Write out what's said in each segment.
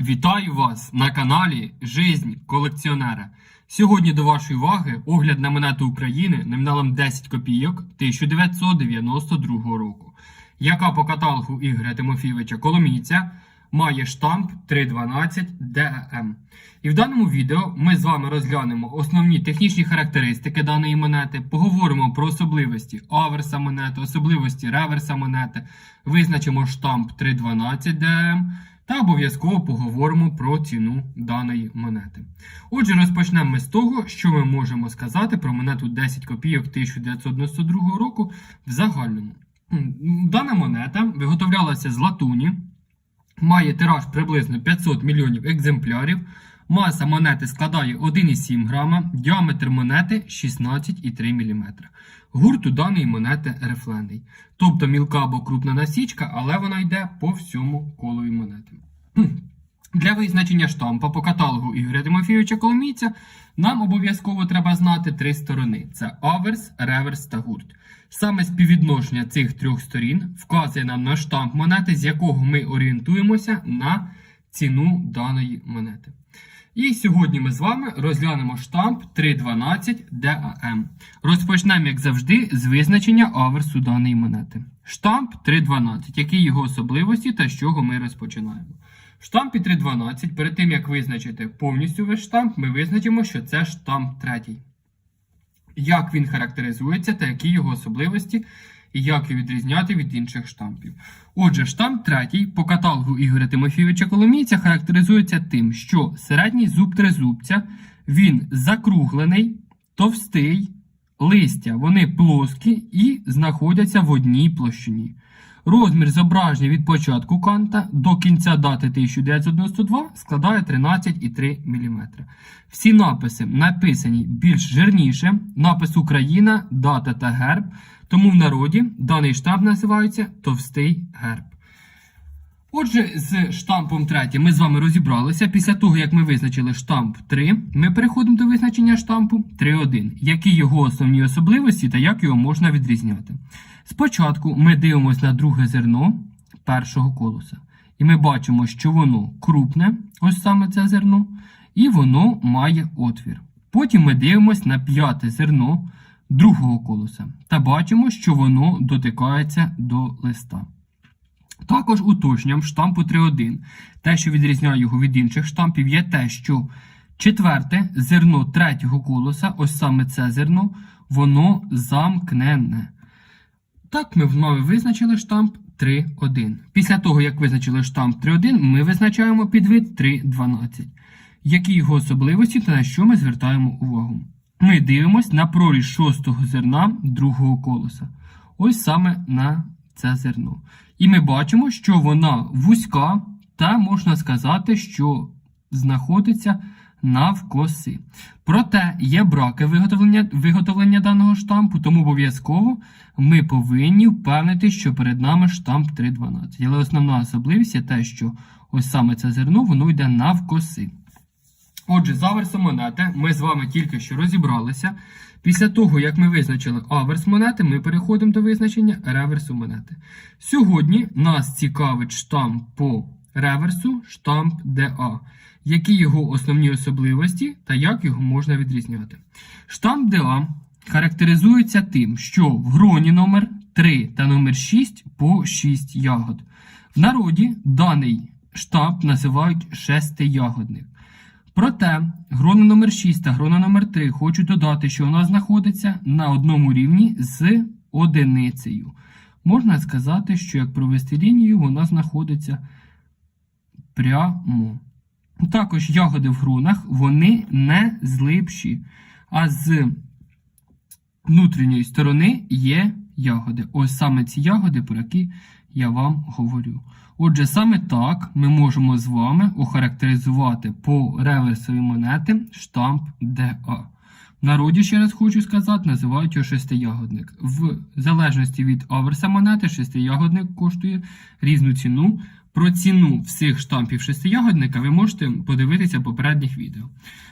Вітаю вас на каналі Жизнь колекціонера. Сьогодні до вашої уваги огляд на монету України номіналом 10 копійок 1992 року, яка по каталогу Ігоря Тимофійовича Коломійця має штамп 312 ДЕМ. І в даному відео ми з вами розглянемо основні технічні характеристики даної монети, поговоримо про особливості аверса монети, особливості реверса монети, визначимо штамп 312 ДМ та обов'язково поговоримо про ціну даної монети. Отже, розпочнемо ми з того, що ми можемо сказати про монету 10 копійок 1992 року в загальному. Дана монета виготовлялася з латуні, має тираж приблизно 500 мільйонів екземплярів. Маса монети складає 1,7 грама, діаметр монети 16,3 мм. Гурт у даної монети рифлений. Тобто мілка або крупна насічка, але вона йде по всьому колові монети. Для визначення штампа по каталогу Ігоря Тимофійовича Коломійця нам обов'язково треба знати три сторони: це аверс, реверс та гурт. Саме співвідношення цих трьох сторін вказує нам на штамп монети, з якого ми орієнтуємося на ціну даної монети. І сьогодні ми з вами розглянемо штамп 312 DAM. Розпочнемо, як завжди, з визначення аверсу даної монети. Штамп 312, які його особливості та з чого ми розпочинаємо. В штампі 312, перед тим як визначити повністю весь штамп, ми визначимо, що це штамп третій. Як він характеризується та які його особливості, і як його відрізняти від інших штампів. Отже, штамп третій по каталогу Ігоря Тимофійовича Коломійця характеризується тим, що середній зуб тризубця він закруглений, товстий, листя вони плоскі і знаходяться в одній площині. Розмір зображення від початку канта до кінця дати 1992 складає 13,3 мм. Всі написи написані більш жирніше, напис Україна, дата та герб, тому в народі даний штамп називається товстий герб. Отже, з штампом 3 ми з вами розібралися. Після того, як ми визначили штамп 3, ми переходимо до визначення штампу 3.1, які його основні особливості та як його можна відрізняти. Спочатку ми дивимося на друге зерно першого колоса. І ми бачимо, що воно крупне, ось саме це зерно, і воно має отвір. Потім ми дивимося на п'яте зерно другого колоса та бачимо, що воно дотикається до листа. Також уточнюємо штампу 3.1. Те, що відрізняє його від інших штампів, є те, що четверте зерно третього колоса, ось саме це зерно, воно замкнене. Так, ми в вами визначили штамп 3.1. Після того, як визначили штамп 3.1, ми визначаємо підвид 3.12. Які його особливості та на що ми звертаємо увагу? Ми дивимося на проріз шостого зерна другого колоса. Ось саме на це зерно. І ми бачимо, що вона вузька, та можна сказати, що знаходиться навкоси. Проте є браки виготовлення, виготовлення даного штампу, тому обов'язково ми повинні впевнити, що перед нами штамп 3.12. Але основна особливість є те, що ось саме це зерно воно йде навкоси. Отже, з аверсом монети ми з вами тільки що розібралися. Після того, як ми визначили аверс монети, ми переходимо до визначення реверсу монети. Сьогодні нас цікавить штамп по реверсу, штамп DA. Які його основні особливості та як його можна відрізняти. Штамп DA характеризується тим, що в гроні номер 3 та номер 6 по 6 ягод. В народі даний штамп називають шестиягодник. Проте грона номер 6 та грона номер 3 хочу додати, що вона знаходиться на одному рівні з одиницею. Можна сказати, що як провести лінію, вона знаходиться прямо. Також ягоди в гронах вони не злипші, а з внутрішньої сторони є ягоди. Ось саме ці ягоди, про які я вам говорю. Отже, саме так ми можемо з вами охарактеризувати по реверсовій монети штамп DA. В народі, ще раз хочу сказати, називають його шестиягодник. В залежності від аверса монети, шестиягодник коштує різну ціну. Про ціну всіх штампів шестиягодника ви можете подивитися попередніх відео.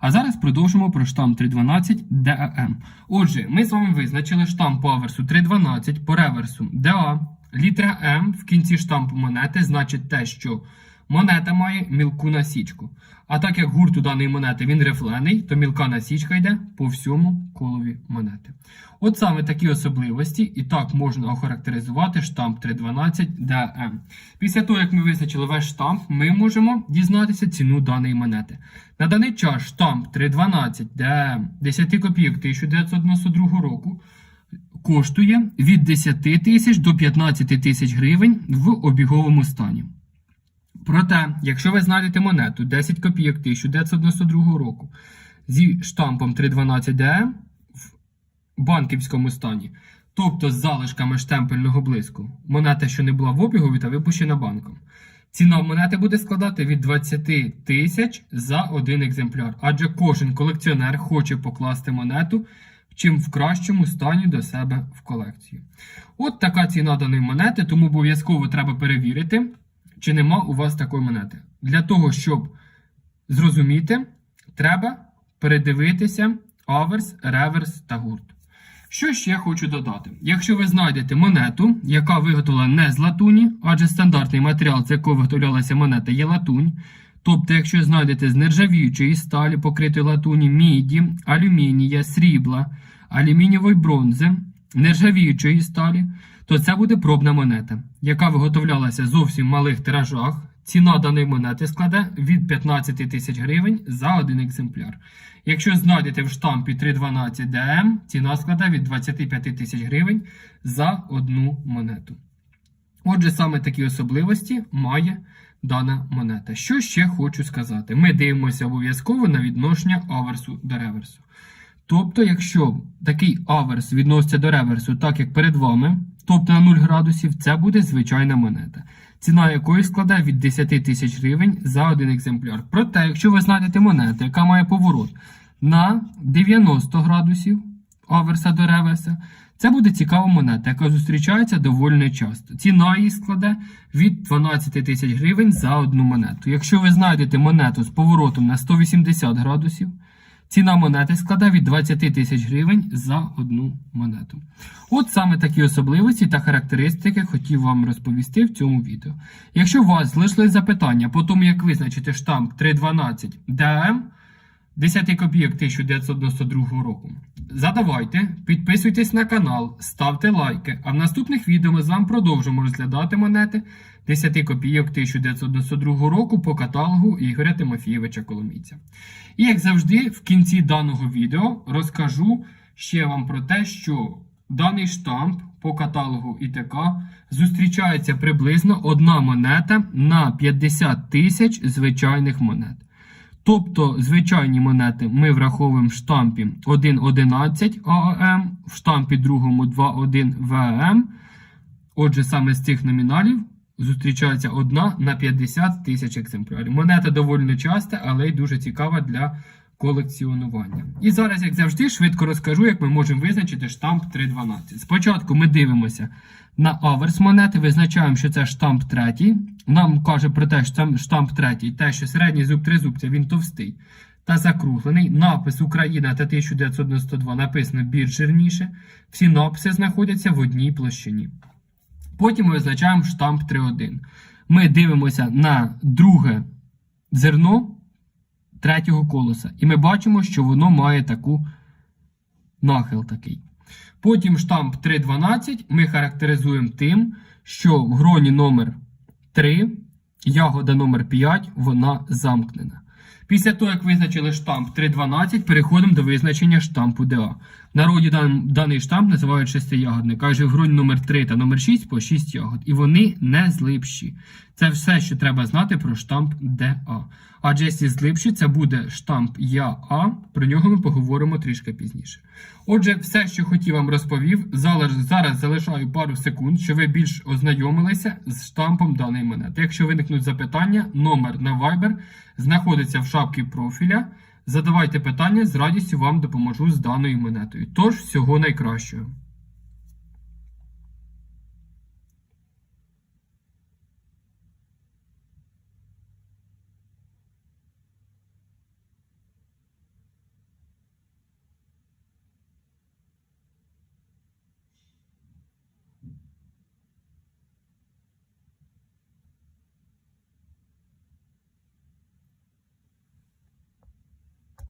А зараз продовжимо про штамп 312 DAM. Отже, ми з вами визначили штамп по аверсу 312 по реверсу DA. Літера М в кінці штампу монети значить те, що Монета має мілку насічку. А так як гурт у даної монети він рифлений, то мілка насічка йде по всьому колові монети. От саме такі особливості, і так можна охарактеризувати штамп 312 DM. Після того, як ми визначили весь штамп, ми можемо дізнатися ціну даної монети. На даний час штамп 312 DM 10 копійок 1992 року коштує від 10 тисяч до 15 тисяч гривень в обіговому стані. Проте, якщо ви знайдете монету 10 копійок 1992 року зі штампом 312DM в банківському стані, тобто з залишками штемпельного блиску, монета, що не була в обігові та випущена банком, ціна монети буде складати від 20 тисяч за один екземпляр, адже кожен колекціонер хоче покласти монету чим в кращому стані до себе в колекцію. От така ціна даної монети, тому обов'язково треба перевірити, чи нема у вас такої монети. Для того, щоб зрозуміти, треба передивитися аверс, реверс та гурт. Що ще хочу додати? Якщо ви знайдете монету, яка виготовлена не з латуні, адже стандартний матеріал, з якого виготовлялася монета, є латунь. Тобто, якщо знайдете з нержавіючої сталі, покритої латуні, міді, алюмінія, срібла, алюмінієвої бронзи, нержавіючої сталі, то це буде пробна монета, яка виготовлялася зовсім в малих тиражах. Ціна даної монети складе від 15 тисяч гривень за один екземпляр. Якщо знайдете в штампі 312 DM, ціна складе від 25 тисяч гривень за одну монету. Отже, саме такі особливості має дана монета. Що ще хочу сказати? Ми дивимося обов'язково на відношення аверсу до реверсу. Тобто, якщо такий аверс відноситься до реверсу, так як перед вами, тобто на 0 градусів, це буде звичайна монета, ціна якої складає від 10 тисяч гривень за один екземпляр. Проте, якщо ви знайдете монету, яка має поворот на 90 градусів аверса до реверса, це буде цікава монета, яка зустрічається доволі нечасто. Ціна її складе від 12 тисяч гривень за одну монету. Якщо ви знайдете монету з поворотом на 180 градусів, ціна монети складе від 20 тисяч гривень за одну монету. От саме такі особливості та характеристики хотів вам розповісти в цьому відео. Якщо у вас залишились запитання по тому, як визначити штамп 312 DM, 10 копійок 1992 року. Задавайте, підписуйтесь на канал, ставте лайки, а в наступних відео ми з вами продовжимо розглядати монети 10 копійок 1992 року по каталогу Ігоря Тимофійовича Коломійця. І як завжди, в кінці даного відео розкажу ще вам про те, що даний штамп по каталогу ІТК зустрічається приблизно одна монета на 50 тисяч звичайних монет. Тобто звичайні монети ми враховуємо в штампі 1.11 ААМ, в штампі другому 2.1 ВАМ. Отже, саме з цих номіналів зустрічається одна на 50 тисяч екземплярів. Монета доволі нечаста, але й дуже цікава для колекціонування. І зараз, як завжди, швидко розкажу, як ми можемо визначити штамп 3.12. Спочатку ми дивимося на аверс монети, визначаємо, що це штамп третій. Нам каже про те, що це штамп третій, те, що середній зуб тризубця він товстий та закруглений. Напис Україна та 1992 написано більш жирніше. Всі написи знаходяться в одній площині. Потім визначаємо штамп 3.1. Ми дивимося на друге зерно третього колоса. І ми бачимо, що воно має таку нахил такий. Потім штамп 3.12 ми характеризуємо тим, що в гроні номер 3 ягода номер 5 вона замкнена. Після того, як визначили штамп 3.12, переходимо до визначення штампу ДА. Народі дан, даний штамп називають шестиягодний. Каже, в гроні номер 3 та номер 6 по 6 ягод. І вони не злипші. Це все, що треба знати про штамп ДА. Адже якщо злипші, це буде штамп ЯА. Про нього ми поговоримо трішки пізніше. Отже, все, що хотів вам розповів, зараз, зараз залишаю пару секунд, щоб ви більш ознайомилися з штампом даної монети. Якщо виникнуть запитання, номер на Viber знаходиться в шапці профіля. Задавайте питання, з радістю вам допоможу з даною монетою. Тож, всього найкращого.